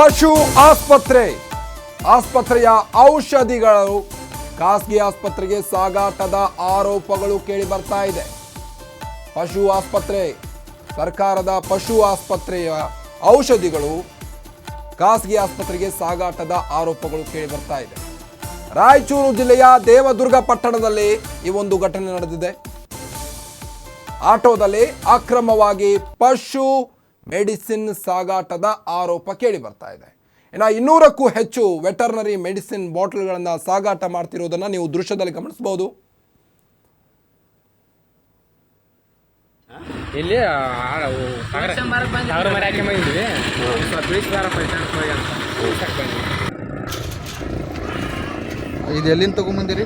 ಪಶು ಆಸ್ಪತ್ರೆ. ಆಸ್ಪತ್ರೆಯ ಔಷಧಿಗಳು ಖಾಸಗಿ ಆಸ್ಪತ್ರೆಗೆ ಸಾಗಾಟದ ಆರೋಪಗಳು ಕೇಳಿ ಬರ್ತಾ ಇದೆ. ಪಶು ಆಸ್ಪತ್ರೆ, ಸರ್ಕಾರದ ಪಶು ಆಸ್ಪತ್ರೆಯ ಔಷಧಿಗಳು ಖಾಸಗಿ ಆಸ್ಪತ್ರೆಗೆ ಸಾಗಾಟದ ಆರೋಪಗಳು ಕೇಳಿ ಬರ್ತಾ ಇದೆ. ರಾಯಚೂರು ಜಿಲ್ಲೆಯ ದೇವದುರ್ಗ ಪಟ್ಟಣದಲ್ಲಿ ಈ ಒಂದು ಘಟನೆ ನಡೆದಿದೆ. ಆಟೋದಲ್ಲಿ ಅಕ್ರಮವಾಗಿ ಪಶು ಮೆಡಿಸಿನ್ ಸಾಗಾಟದ ಆರೋಪ ಕೇಳಿ ಬರ್ತಾ ಇದೆ. ಇನ್ನು ಇನ್ನೂರಕ್ಕೂ ಹೆಚ್ಚು ವೆಟರ್ನರಿ ಮೆಡಿಸಿನ್ ಬಾಟಲ್ಗಳನ್ನು ಸಾಗಾಟ ಮಾಡ್ತಿರೋದನ್ನು ನೀವು ದೃಶ್ಯದಲ್ಲಿ ಗಮನಿಸಬಹುದು ಇಲ್ಲಿ ಇದು ಎಲ್ಲಿಂದ ತಗೊಂಬಂದಿರಿ?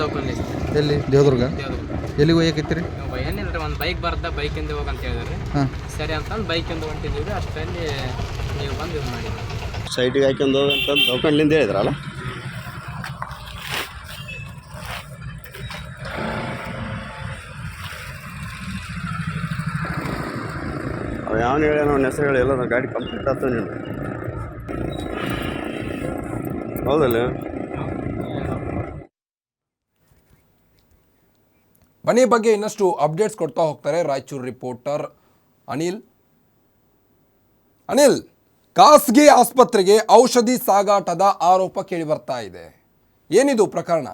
ತಗೊಂಡು ಎಲ್ಲಿ? ದೇವದುರ್ಗ? ಎಲ್ಲಿಗೆ ಹೋಗ್ಯಾಕೈತ್ರಿ ಏನಿಲ್ಲ ಒಂದು ಬೈಕ್ ಬರ್ದ ಬೈಕಿಂದ ಹೋಗಂತ ಹೇಳಿದ್ರಿ. ಹಾಂ. ಸರಿ ಅಂತಂದು ಬೈಕಿಂದ ಹೊಂಟಿದ್ದೀವಿ ಅಷ್ಟರಲ್ಲಿ ನೀವು ಬಂದು ಇದು ಮಾಡಿ. ಸೈಟಿಗೆ ಹಾಕೊಂಡು ಅಂತಂದು ದೌಕಂಡ್ಲಿಂದ ಹೇಳಿದ್ರಲ್ಲ? ಅವ ಯಾವನು ಹೇಳಿ ಅವನ ಹೆಸರು ಹೇಳಿ ಎಲ್ಲ ಗಾಡಿ ಕಂಪ್ಲೀಟ್ ಆಗ್ತದೆ ನೀನು ಹೌದಲ್ಲ? ಈ ಬಗ್ಗೆ ಇನ್ನಷ್ಟು ಅಪ್ಡೇಟ್ಸ್ ಕೊಡ್ತಾ ಹೋಗ್ತಾರೆ ರಾಯಚೂರು ರಿಪೋರ್ಟರ್ ಅನಿಲ್. ಅನಿಲ್, ಖಾಸಗಿ ಆಸ್ಪತ್ರೆಗೆ ಔಷಧಿ ಸಾಗಾಟದ ಆರೋಪ ಕೇಳಿ ಬರ್ತಾ ಇದೆ. ಏನಿದು ಪ್ರಕರಣ?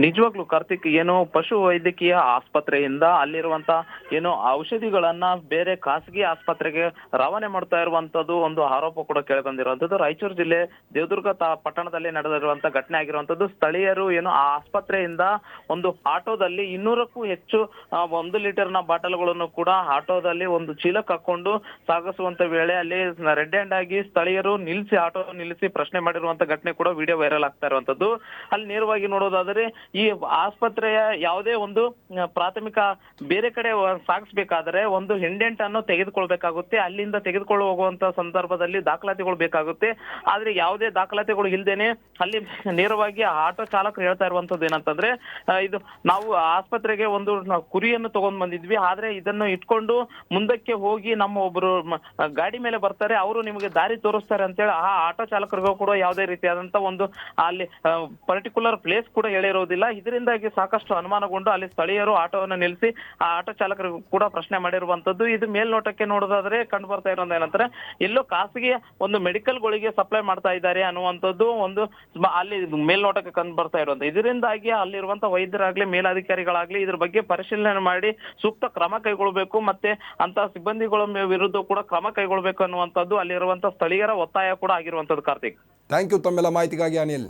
ನಿಜವಾಗ್ಲೂ ಕಾರ್ತಿಕ್, ಏನು ಪಶು ವೈದ್ಯಕೀಯ ಆಸ್ಪತ್ರೆಯಿಂದ ಅಲ್ಲಿರುವಂತ ಏನು ಔಷಧಿಗಳನ್ನ ಬೇರೆ ಖಾಸಗಿ ಆಸ್ಪತ್ರೆಗೆ ರವಾನೆ ಮಾಡ್ತಾ ಇರುವಂತದ್ದು ಒಂದು ಆರೋಪ ಕೂಡ ಕೇಳಿ ಬಂದಿರುವಂತದ್ದು. ರಾಯಚೂರು ಜಿಲ್ಲೆ ದೇವದುರ್ಗ ತಾ ಪಟ್ಟಣದಲ್ಲಿ ನಡೆದಿರುವಂತ ಘಟನೆ ಆಗಿರುವಂತದ್ದು. ಸ್ಥಳೀಯರು ಏನು ಆ ಆಸ್ಪತ್ರೆಯಿಂದ ಒಂದು ಆಟೋದಲ್ಲಿ ಇನ್ನೂರಕ್ಕೂ ಹೆಚ್ಚು ಒಂದು ಲೀಟರ್ನ ಬಾಟಲ್ಗಳನ್ನು ಕೂಡ ಆಟೋದಲ್ಲಿ ಒಂದು ಚೀಲಕ್ಕೆ ಹಾಕೊಂಡು ಸಾಗಿಸುವಂತ ವೇಳೆ ಅಲ್ಲಿ ರೆಡ್ ಹ್ಯಾಂಡ್ ಆಗಿ ಸ್ಥಳೀಯರು ನಿಲ್ಲಿಸಿ ಆಟೋ ನಿಲ್ಲಿಸಿ ಪ್ರಶ್ನೆ ಮಾಡಿರುವಂತ ಘಟನೆ ಕೂಡ ವಿಡಿಯೋ ವೈರಲ್ ಆಗ್ತಾ ಇರುವಂತದ್ದು. ಅಲ್ಲಿ ನೇರವಾಗಿ ನೋಡೋದಾದ್ರೆ ಈ ಆಸ್ಪತ್ರೆಯ ಯಾವುದೇ ಒಂದು ಪ್ರಾಥಮಿಕ ಬೇರೆ ಕಡೆ ಸಾಗಿಸ್ಬೇಕಾದ್ರೆ ಒಂದು ಹಿಂಡೆಂಟ್ ಅನ್ನು ತೆಗೆದುಕೊಳ್ಬೇಕಾಗುತ್ತೆ. ಅಲ್ಲಿಂದ ತೆಗೆದುಕೊಂಡು ಹೋಗುವಂತ ಸಂದರ್ಭದಲ್ಲಿ ದಾಖಲಾತಿಗಳು ಬೇಕಾಗುತ್ತೆ. ಆದ್ರೆ ಯಾವುದೇ ದಾಖಲಾತಿಗಳು ಇಲ್ದೇನೆ ಅಲ್ಲಿ ನೇರವಾಗಿ ಆಟೋ ಚಾಲಕರು ಹೇಳ್ತಾ ಇರುವಂತದ್ದು ಏನಂತಂದ್ರೆ ಇದು ನಾವು ಆಸ್ಪತ್ರೆಗೆ ಒಂದು ಕುರಿಯನ್ನು ತಗೊಂಡ್ ಬಂದಿದ್ವಿ. ಆದ್ರೆ ಇದನ್ನು ಇಟ್ಕೊಂಡು ಮುಂದಕ್ಕೆ ಹೋಗಿ ನಮ್ಮ ಒಬ್ರು ಗಾಡಿ ಮೇಲೆ ಬರ್ತಾರೆ. ಅವರು ನಿಮಗೆ ದಾರಿ ತೋರಿಸ್ತಾರೆ ಅಂತೇಳಿ ಆ ಆಟೋ ಚಾಲಕರಿಗೂ ಕೂಡ ಯಾವುದೇ ರೀತಿಯಾದಂತ ಒಂದು ಅಲ್ಲಿ ಪರ್ಟಿಕ್ಯುಲರ್ ಪ್ಲೇಸ್ ಕೂಡ ಹೇಳಿರೋದಿಲ್ಲ ಇದರಿಂದಾಗಿ ಸಾಕಷ್ಟು ಅನುಮಾನಗೊಂಡು ಅಲ್ಲಿ ಸ್ಥಳೀಯರು ಆಟೋವನ್ನು ನಿಲ್ಲಿಸಿ ಆ ಆಟೋ ಚಾಲಕರಿಗೂ ಕೂಡ ಪ್ರಶ್ನೆ ಮಾಡಿರುವಂತದ್ದು ಇದು ಮೇಲ್ನೋಟಕ್ಕೆ ನೋಡೋದಾದ್ರೆ ಕಂಡು ಬರ್ತಾ ಇರೋದು ಏನಂತಾರೆ ಎಲ್ಲೋ ಖಾಸಗಿ ಒಂದು ಮೆಡಿಕಲ್ ಗಳಿಗೆ ಸಪ್ಲೈ ಮಾಡ್ತಾ ಇದ್ದಾರೆ ಅನ್ನುವಂಥದ್ದು ಒಂದು ಅಲ್ಲಿ ಮೇಲ್ನೋಟಕ್ಕೆ ಕಂಡು ಬರ್ತಾ ಇರುವಂತ ಇದರಿಂದಾಗಿ ಅಲ್ಲಿರುವಂತ ವೈದ್ಯರಾಗ್ಲಿ, ಮೇಲಾಧಿಕಾರಿಗಳಾಗ್ಲಿ ಇದ್ರ ಬಗ್ಗೆ ಪರಿಶೀಲನೆ ಮಾಡಿ ಸೂಕ್ತ ಕ್ರಮ ಕೈಗೊಳ್ಳಬೇಕು ಮತ್ತೆ ಅಂತ ಸಿಬ್ಬಂದಿಗಳ ವಿರುದ್ಧ ಕೂಡ ಕ್ರಮ ಕೈಗೊಳ್ಳಬೇಕು ಅನ್ನುವಂಥದ್ದು ಅಲ್ಲಿರುವಂತ ಸ್ಥಳೀಯರ ಒತ್ತಾಯ ಕೂಡ ಆಗಿರುವಂತದ್ದು ಕಾರ್ತಿಕ್. ಥ್ಯಾಂಕ್ ಯು ತಮ್ಮೆಲ್ಲ ಮಾಹಿತಿಗಾಗಿ ಅನಿಲ್.